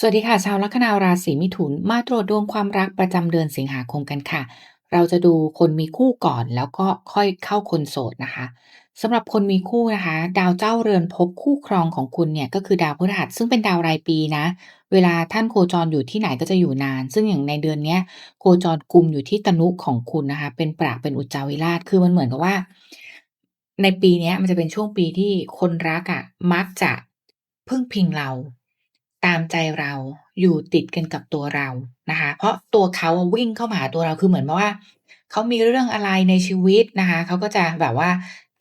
สวัสดีค่ะ ชาวลัคนาราศีมิถุน มาตรวจดวงความรักประจำเดือนสิงหาคมกันค่ะ เราจะดูคนมีคู่ก่อนแล้วก็ค่อยเข้าคนโสดนะคะสำหรับคนมีคู่นะคะ ดาวเจ้าเรือนภพคู่ครองของคุณเนี่ยก็คือดาวพฤหัสซึ่งเป็นดาวรายปีนะ เวลาท่านโคจรอยู่ที่ไหนก็จะอยู่นาน ซึ่งอย่างในเดือนนี้โคจรกลุ่มอยู่ที่ตนุของคุณนะคะ เป็นประเป็นอุจจาวิราชคือมันเหมือนกับว่า ในปีนี้มันจะเป็นช่วงปีที่คนรักอะมักจะพึ่งพิงเรา ตามใจเราอยู่ติดกันกับตัวเรานะคะ เพราะตัวเขาอะวิ่งเข้ามาหาตัวเราคือเหมือนว่าเขามีเรื่องอะไรในชีวิตนะคะเขาก็จะแบบว่า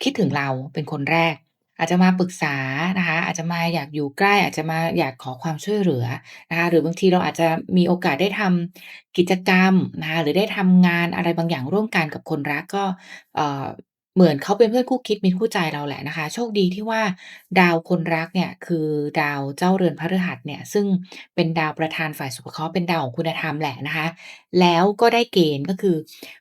คิดถึงเราเป็นคนแรก อาจจะมาปรึกษานะคะ อาจจะมาอยากอยู่ใกล้ อาจจะมาอยากขอความช่วยเหลือนะคะ หรือบางทีเราอาจจะมีโอกาสได้ทำกิจกรรมนะคะหรือได้ทำงานอะไรบางอย่างร่วมกันกับคนรักก็เอ่อ เหมือนเขาเป็นเพื่อนคู่คิดมิตรคู่ใจเราแหละนะคะ โชคดีที่ว่าดาวคนรักเนี่ยคือดาวเจ้าเรือนพฤหัสเนี่ย ซึ่งเป็นดาวประธานฝ่ายสุภเคราะห์เป็นดาวของคุณธรรมแหละนะคะ แล้วก็ได้เกณฑ์ก็คือ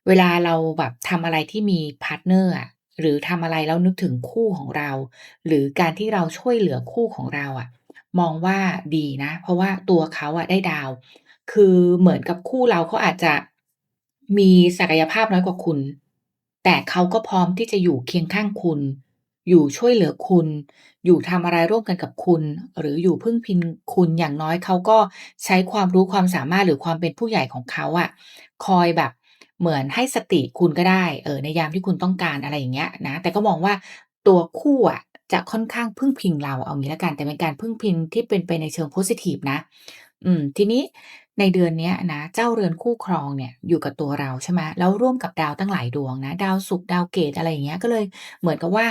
เวลาเราแบบทำอะไรที่มีพาร์ตเนอร์อะหรือทำอะไรแล้วนึกถึงคู่ของเรา หรือการที่เราช่วยเหลือคู่ของเราอะมองว่าดีนะ เพราะว่าตัวเขาอะได้ดาว คือเหมือนกับคู่เราเขาอาจจะมีศักยภาพน้อยกว่าคุณ แต่เขาก็พร้อมที่จะอยู่เคียงข้างคุณ อยู่ช่วยเหลือคุณ อยู่ทำอะไรร่วมกันกับคุณ หรืออยู่พึ่งพิงคุณอย่างน้อยเขาก็ใช้ความรู้ความสามารถหรือความเป็นผู้ใหญ่ของเขาอะคอยแบบเหมือนให้สติคุณก็ได้เออในยามที่คุณต้องการอะไรอย่างเงี้ยนะแต่ก็มองว่าตัวคู่อะจะค่อนข้างพึ่งพิงเราเอางี้แล้วกันแต่เป็นการพึ่งพิงที่เป็นไปในเชิงพอซิทิฟนะ อืม ทีนี้ ในเดือนนี้นะเจ้าเรือนคู่ครองเนี่ยอยู่กับตัวเราใช่ไหมแล้วร่วมกับดาวตั้งหลายดวงนะ ดาวศุกร์ดาวเกตอะไรอย่างเงี้ยก็เลยเหมือนกับว่า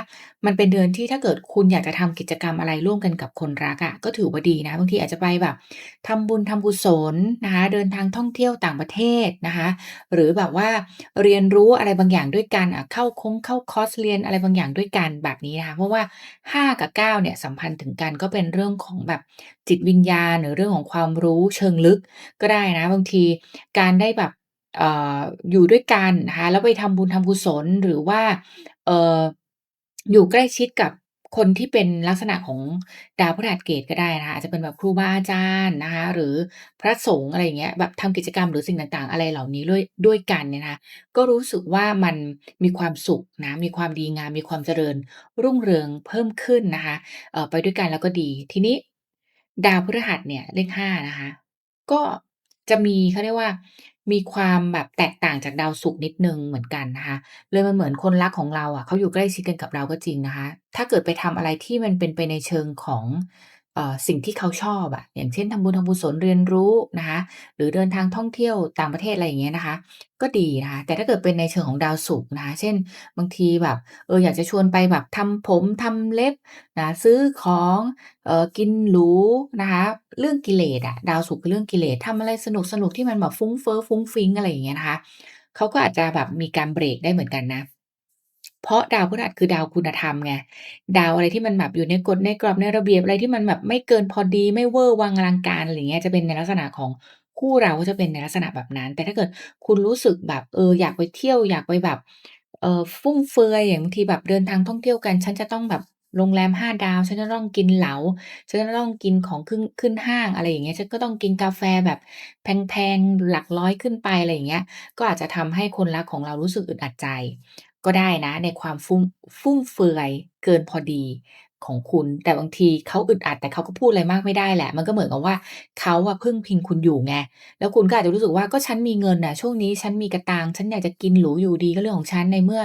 มันเป็นเดือนที่ถ้าเกิดคุณอยากจะทำกิจกรรมอะไรร่วมกันกับคนรักอะก็ถือว่าดีนะ บางทีอาจจะไปแบบทำบุญทำกุศลนะคะเดินทางท่องเที่ยวต่างประเทศนะคะหรือแบบว่าเรียนรู้อะไรบางอย่างด้วยกันอะเข้าคงเข้าคอร์สเรียนอะไรบางอย่างด้วยกันแบบนี้นะคะเพราะว่า 5 กับ9เนี่ยสัมพันธ์ถึงกันก็เป็นเรื่องของแบบจิตวิญญาณหรือเรื่องของความรู้เชิงลึกก็ได้นะ บางทีการได้แบบเอ่ออยู่ด้วยกันนะคะแล้วไปทำบุญทำกุศลหรือว่าเอ่ออยู่ใกล้ชิดกับคนที่เป็นลักษณะของดาวพฤหัสเกตก็ได้นะคะอาจจะเป็นแบบครูบาอาจารย์นะคะหรือพระสงฆ์อะไรอย่างเงี้ยแบบทำกิจกรรมหรือสิ่งต่างๆ อะไรเหล่านี้ด้วยด้วยกันเนี่ยนะคะก็รู้สึกว่ามันมีความสุขนะมีความดีงามมีความเจริญรุ่งเรืองเพิ่มขึ้นนะคะเอ่อไปด้วยกันแล้วก็ดีทีนี้ ดาวพฤหัสเนี่ยเลข5นะคะ ก็ จะมีเขาเรียกว่า มีความแบบแตกต่างจากดาวศุกร์นิดหนึ่งเหมือนกันนะคะ เลยมันเหมือนคนรักของเราอะ เขาอยู่ใกล้ชิดกันกับเราก็จริงนะคะ ถ้าเกิดไปทำอะไรที่มันเป็นไปในเชิงของ สิ่งที่เขาชอบอะอย่างเช่นทำบุญทำกุญศลเรียนรู้นะคะหรือเดินทางท่องเที่ยวต่างประเทศอะไรอย่างเงี้ยนะคะ ก็ดีนะคะแต่ถ้าเกิดเป็นในเชิงของดาวศุกร์นะคะ เช่น บางทีแบบเอออยากจะชวนไปแบบทำผมทำเล็บนะซื้อของเออกินหรูนะคะเรื่องกิเลสอะดาวศุกร์คือเรื่องกิเลสทำอะไรสนุกๆที่มันแบบฟุ้งเฟ้อฟุ้งฟิ้งอะไรอย่างเงี้ยนะคะเขาก็อาจจะแบบมีการเบรกได้เหมือนกันนะ เพราะดาวพฤหัสคือดาวคุณธรรมไงดาวอะไรที่มันแบบอยู่ในกฎในกรอบในระเบียบอะไรที่มันแบบไม่เกินพอดีไม่เวอร์วังอลังการอะไรเงี้ยจะเป็นในลักษณะของคู่เราก็จะเป็นในลักษณะแบบนั้น แต่ถ้าเกิดคุณรู้สึกแบบเอออยากไปเที่ยวอยากไปแบบเออฟุ่มเฟือยอย่างบางทีแบบเดินทางท่องเที่ยวกัน ฉันจะต้องแบบโรงแรม5ดาว ฉันจะต้องกินเหลา ฉันจะต้องกินของขึ้นขึ้นห้างอะไรอย่างเงี้ย ฉันก็ต้องกินกาแฟแบบแพงๆ หลักร้อยขึ้นไปอะไรอย่างเงี้ย ก็อาจจะทำให้คนรักของเรารู้สึกอึดอัดใจ ก็ได้นะ ในความฟุ่มฟุ่มเฟือยเกินพอดีของคุณ แต่บางทีเขาอึดอัดแต่เขาก็พูดอะไรมากไม่ได้แหละ มันก็เหมือนกับว่าเขาอะพึ่งพิงคุณอยู่ไง แล้วคุณก็อาจจะรู้สึกว่าก็ฉันมีเงินน่ะช่วงนี้ฉันมีกระตังฉันอยากจะกินหรูอยู่ดีก็เรื่องของฉันในเมื่อ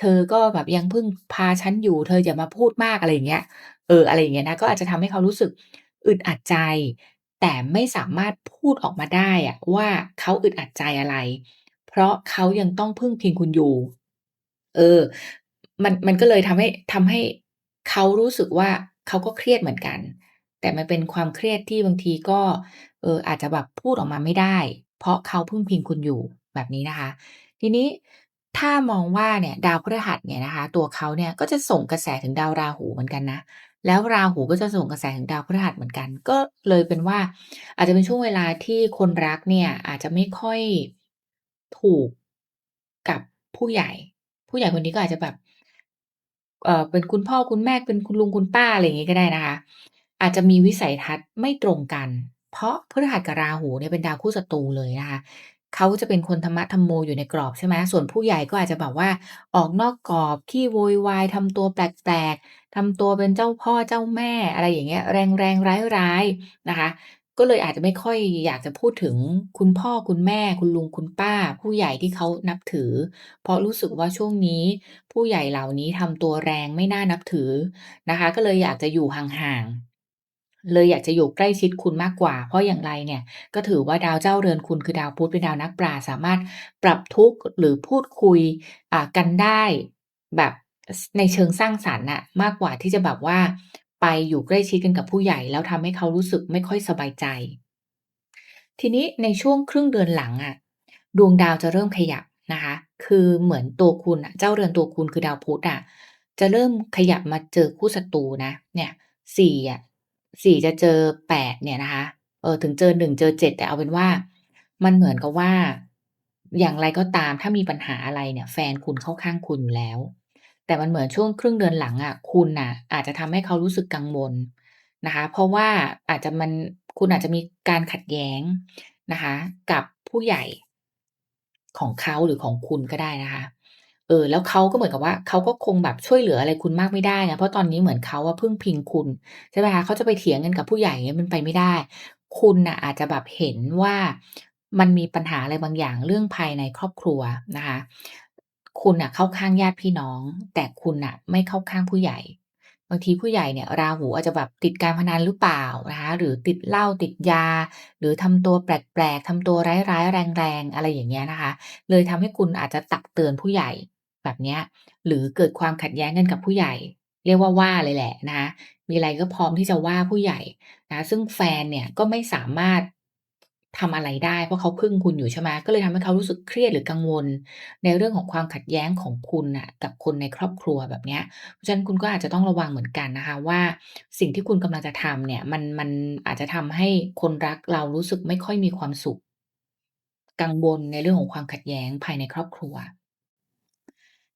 เธอก็แบบยังพึ่งพาฉันอยู่ เธออย่ามาพูดมากอะไรอย่างเงี้ย เอออะไรอย่างเงี้ยนะก็อาจจะทำให้เขารู้สึกอึดอัดใจ แต่ไม่สามารถพูดออกมาได้อะว่าเขาอึดอัดใจอะไร เพราะเขายังต้องพึ่งพิงคุณอยู่ เออ มันมันก็เลยทำให้ทำให้เขารู้สึกว่าเขาก็เครียดเหมือนกัน แต่มันเป็นความเครียดที่บางทีก็ เอออาจจะแบบพูดออกมาไม่ได้ เพราะเขาพึ่งพิงคุณอยู่แบบนี้นะคะ ทีนี้ถ้ามองว่าเนี่ยดาวพฤหัสเนี่ยนะคะ ตัวเขาเนี่ยก็จะส่งกระแสถึงดาวราหูเหมือนกันนะแล้วราหูก็จะส่งกระแสถึงดาวพฤหัสเหมือนกัน ก็เลยเป็นว่า อาจจะเป็นช่วงเวลาที่คนรักเนี่ยอาจจะไม่ค่อยถูกกับผู้ใหญ่ ผู้ใหญ่คนนี้ก็อาจจะแบบ เอ่อ เป็นคุณพ่อคุณแม่ เป็นคุณลุงคุณป้า อะไรอย่างงี้ก็ได้นะคะ อาจจะมีวิสัยทัศน์ไม่ตรงกัน เพราะพฤหัสกับราหูเนี่ยเป็นดาวคู่ศัตรูเลยนะคะ เขาจะเป็นคนธรรมะธัมโมอยู่ในกรอบ ใช่ไหม ส่วนผู้ใหญ่ก็อาจจะแบบว่าออกนอกกรอบ ขี้โวยวาย ทำตัวแปลก ๆ ทำตัวเป็นเจ้าพ่อเจ้าแม่ อะไรอย่างเงี้ย แรง ๆ ร้าย ๆ นะคะ ก็เลยอาจจะไม่ค่อยอยากจะพูดถึงคุณพ่อ คุณแม่ คุณลุง คุณป้า ผู้ใหญ่ที่เขานับถือ เพราะรู้สึกว่าช่วงนี้ผู้ใหญ่เหล่านี้ทำตัวแรง ไม่น่านับถือนะคะ ก็เลยอยากจะอยู่ห่าง ๆ เลยอยากจะอยู่ใกล้ชิดคุณมากกว่า เพราะอย่างไรเนี่ย ก็ถือว่าดาวเจ้าเรือนคุณ คือดาวพุธ เป็นดาวนักปราสามารถปรับทุกข์ หรือพูดคุย อ่า กันได้แบบ ส ในเชิงสร้างสรรค์น่ะมากกว่าที่จะแบบว่า ไปอยู่ใกล้ชิดกันกับผู้ใหญ่ แล้วทำให้เขารู้สึกไม่ค่อยสบายใจ ทีนี้ในช่วงครึ่งเดือนหลังอะดวงดาวจะเริ่มขยับนะคะ คือเหมือนตัวคุณน่ะเจ้าเรือนตัวคุณคือดาวพุธอะจะเริ่มขยับมาเจอคู่ศัตรูนะเนี่ย4อะ4จะเจอ8เนี่ยนะคะเออถึงเจอ1เจอ7แต่เอาเป็นว่า มันเหมือนกับว่า อย่างไรก็ตามถ้ามีปัญหาอะไรเนี่ย แฟนคุณเข้าข้างคุณอยู่แล้ว แต่มันเหมือนช่วงครึ่งเดือนหลังอะ คุณน่ะอาจจะทำให้เขารู้สึกกังวลนะคะ เพราะว่าอาจจะมัน คุณอาจจะมีการขัดแย้งนะคะ กับผู้ใหญ่ ของเขาหรือของคุณก็ได้นะคะ เออ แล้วเขาก็เหมือนกับว่า เขาก็คงแบบช่วยเหลืออะไรคุณมากไม่ได้ไง เพราะตอนนี้เหมือนเขาอะพึ่งพิงคุณ ใช่ไหมคะ เขาจะไปเถียงกันกับผู้ใหญ่อย่างเงี้ยมันไปไม่ได้ คุณน่ะอาจจะแบบเห็นว่า มันมีปัญหาอะไรบางอย่างเรื่องภายในครอบครัวนะคะ คุณน่ะเข้าข้างญาติพี่น้อง แต่คุณน่ะไม่เข้าข้างผู้ใหญ่ บางทีผู้ใหญ่เนี่ยราหูอาจจะแบบติดการพนันหรือเปล่านะคะหรือติดเหล้าติดยา หรือทำตัวแปลกๆทำตัวร้ายๆแรงๆอะไรอย่างเงี้ยนะคะ เลยทำให้คุณอาจจะตักเตือนผู้ใหญ่แบบเนี้ยหรือเกิดความขัดแย้งกันกับผู้ใหญ่ เรียกว่าว่าเลยแหละนะคะมีอะไรก็พร้อมที่จะว่าผู้ใหญ่นะซึ่งแฟนเนี่ยก็ไม่สามารถ ทำอะไรได้เพราะเขาพึ่งคุณอยู่ใช่ไหมก็เลยทำให้เขารู้สึกเครียดหรือกังวล ในเรื่องของความขัดแย้งของคุณน่ะกับคนในครอบครัวแบบเนี้ยเพราะฉะนั้นคุณก็อาจจะต้องระวังเหมือนกันนะคะว่า สิ่งที่คุณกำลังจะทำเนี่ยมันมันอาจจะทำให้คนรักเรารู้สึกไม่ค่อยมีความสุข กังวลในเรื่องของความขัดแย้งภายในครอบครัว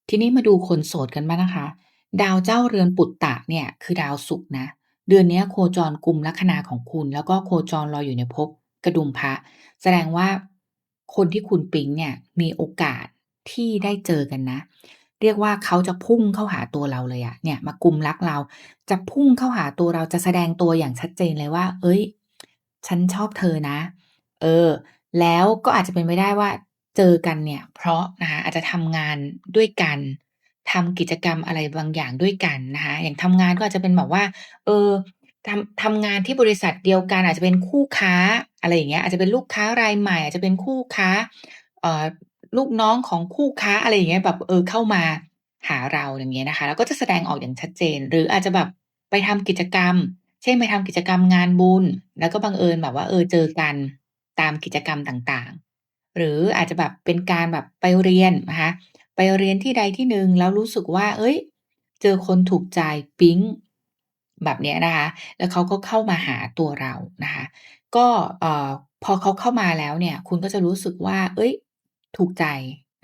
ทีนี้มาดูคนโสดกันบ้างนะคะ ดาวเจ้าเรือนปุตตะเนี่ยคือดาวศุกร์นะเดือนนี้โคจรกลุ่มลัคนาของคุณ แล้วก็โคจรรอยอยู่ในภพ กระดุมพระแสดงว่าคนที่คุณปิ๊งเนี่ยมีโอกาสที่ได้เจอกันนะ เรียกว่าเขาจะพุ่งเข้าหาตัวเราเลยอะเนี่ยมากุมลักเราจะพุ่งเข้าหาตัวเราจะแสดงตัวอย่างชัดเจนเลยว่าเฮ้ย ฉันชอบเธอนะ เออ แล้วก็อาจจะเป็นไปได้ว่าเจอกันเนี่ย เพราะนะคะอาจจะทำงานด้วยกันทำกิจกรรมอะไรบางอย่างด้วยกันนะคะอย่างทำงานก็อาจจะเป็นแบบว่า เออ ทำทำงานที่บริษัทเดียวกัน อาจจะเป็นคู่ค้าอะไรอย่างเงี้ยอาจจะเป็นลูกค้ารายใหม่ อาจจะเป็นคู่ค้าเอ่อลูกน้องของคู่ค้าอะไรอย่างเงี้ยแบบเออเข้ามาหาเราอย่างเงี้ยนะคะ แล้วก็จะแสดงออกอย่างชัดเจน หรืออาจจะแบบไปทำกิจกรรม เช่นไปทำกิจกรรมงานบุญ แล้วก็บังเอิญแบบว่าเออเจอกันตามกิจกรรมต่างๆ หรืออาจจะแบบเป็นการแบบไปเรียนนะคะไปเรียนที่ใดที่หนึ่งแล้วรู้สึกว่าเฮ้ย เจอคนถูกใจปิ๊ง แบบนี้นะคะ แล้วเขาก็เข้ามาหาตัวเรานะคะ ก็พอเขาเข้ามาแล้วเนี่ย คุณก็จะรู้สึกว่าเฮ้ย ถูกใจ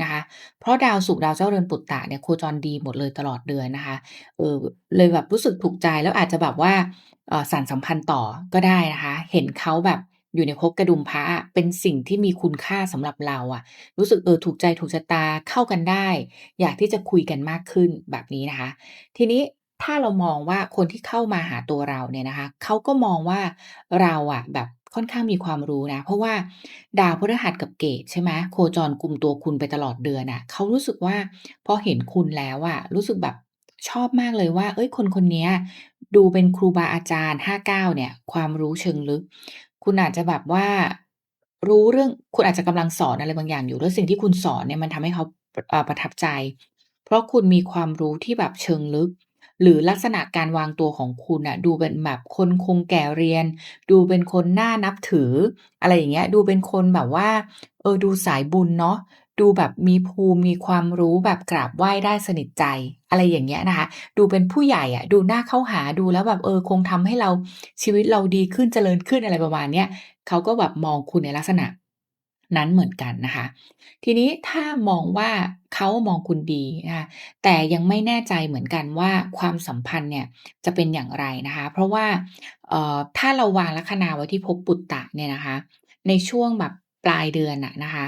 นะคะ เพราะดาวศุกร์ดาวเจ้าเรือนปุตตะเนี่ยโคจรดีหมดเลยตลอดเดือนนะคะ เออ เลยแบบรู้สึกถูกใจแล้วอาจจะแบบว่าอ่อสานสัมพันธ์ต่อก็ได้นะคะ เห็นเขาแบบอยู่ในภพกระดุมพระอะเป็นสิ่งที่มีคุณค่าสำหรับเราอะรู้สึกเออถูกใจถูกชะตาเข้ากันได้ อยากที่จะคุยกันมากขึ้นแบบนี้นะคะ ทีนี้ ถ้าเรามองว่าคนที่เข้ามาหาตัวเราเนี่ยนะคะ เขาก็มองว่าเราอะแบบค่อนข้างมีความรู้นะ เพราะว่าดาวพฤหัสกับเกตใช่ไหมโคจรกลุ่มตัวคุณไปตลอดเดือนน่ะเขารู้สึกว่าพอเห็นคุณแล้วอะรู้สึกแบบชอบมากเลยว่าเฮ้ยคนคนเนี้ยดูเป็นครูบาอาจารย์ 59 เนี่ย ความรู้เชิงลึก คุณอาจจะแบบว่ารู้เรื่องคุณอาจจะกำลังสอนอะไรบางอย่างอยู่ แล้วสิ่งที่คุณสอนเนี่ยมันทำให้เขาประทับใจ เพราะคุณมีความรู้ที่แบบเชิงลึก หรือลักษณะการวางตัวของคุณน่ะดูเป็นแบบคนคงแก่เรียน ดูเป็นคนน่านับถือ อะไรอย่างเงี้ย ดูเป็นคนแบบว่า เออดูสายบุญเนาะดูแบบมีภูมิมีความรู้แบบกราบไหว้ได้สนิทใจ อะไรอย่างเงี้ยนะคะ ดูเป็นผู้ใหญ่อะดูน่าเข้าหาดูแล้วแบบเออคงทำให้เราชีวิตเราดีขึ้นเจริญขึ้นอะไรประมาณเนี้ยเขาก็แบบมองคุณในลักษณะ นั้นเหมือนกันนะคะ ทีนี้ถ้ามองว่าเขามองคุณดีนะคะแต่ยังไม่แน่ใจเหมือนกันว่าความสัมพันธ์เนี่ยจะเป็นอย่างไรนะคะ เพราะว่าถ้าเราวางลัคนาไว้ที่ภพปุตตะเนี่ยนะคะ ในช่วงแบบปลายเดือนอะนะคะ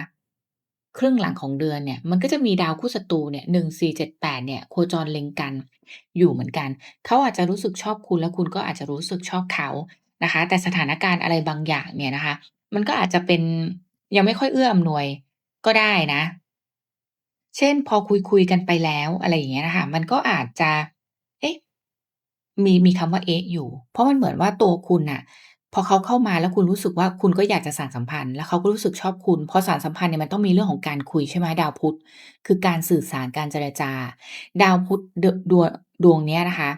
ครึ่งหลังของเดือนเนี่ยมันก็จะมีดาวคู่ศัตรูเนี่ย1 4 7 8เนี่ยโคจรเล็งกันอยู่เหมือนกัน เขาอาจจะรู้สึกชอบคุณแล้วคุณก็อาจจะรู้สึกชอบเขานะคะ แต่สถานการณ์อะไรบางอย่างเนี่ยนะคะ มันก็อาจจะเป็น ยังไม่ค่อยเอื้ออำนวยก็ได้นะ เช่น พอคุยๆกันไปแล้วอะไรอย่างเงี้ยนะคะมันก็อาจจะ เอ๊ะมีมีคำว่าเอ๊ะอยู่ เพราะมันเหมือนว่าตัวคุณน่ะ พอเขาเข้ามาแล้วคุณรู้สึกว่าคุณก็อยากจะสานสัมพันธ์ แล้วเขาก็รู้สึกชอบคุณ พอสานสัมพันธ์เนี่ยมันต้องมีเรื่องของการคุยใช่ไหมดาวพุธ คือการสื่อสารการเจรจา ดาวพุธดดวงดวงเนี้ยนะคะ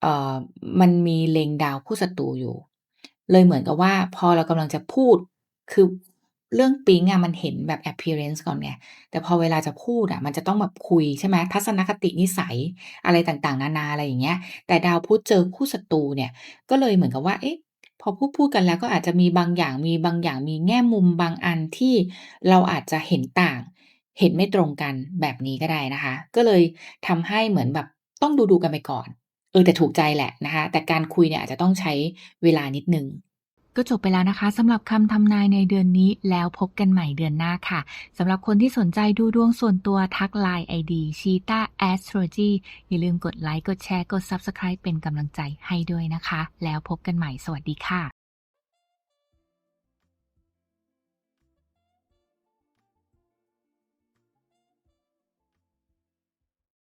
เอ่อมันมีเลงดาวคู่ศัตรูอยู่ เลยเหมือนกับว่า พอเรากำลังจะพูด คือ เรื่องปิ๊งอะมันเห็นแบบ appearance ก่อนไง แต่พอเวลาจะพูดอะมันจะต้องแบบคุยใช่ไหมทัศนคตินิสัยอะไรต่างๆ นานาอะไรอย่างเงี้ย แต่ดาวพุธเจอคู่ศัตรูเนี่ย ก็เลยเหมือนกับว่า เอ๊ะ พอพูดๆกันแล้วก็อาจจะมีบางอย่างมีบางอย่างมีแง่มุมบางอันที่เราอาจจะเห็นต่าง เห็นไม่ตรงกันแบบนี้ก็ได้นะคะ ก็เลยทำให้เหมือนแบบต้องดูๆกันไปก่อน เออแต่ถูกใจแหละนะคะ แต่การคุยเนี่ยอาจจะต้องใช้เวลานิดนึง ก็จบไปแล้วนะคะสำหรับคำทำนายในเดือนนี้แล้วพบกันใหม่เดือนหน้าค่ะสำหรับคนที่สนใจดูดวงส่วนตัวทักไลน์ ID Cheetah Astrology อย่าลืมกดไลค์กดแชร์กด Subscribe เป็นกำลังใจให้ด้วยนะคะ แล้วพบกันใหม่สวัสดีค่ะ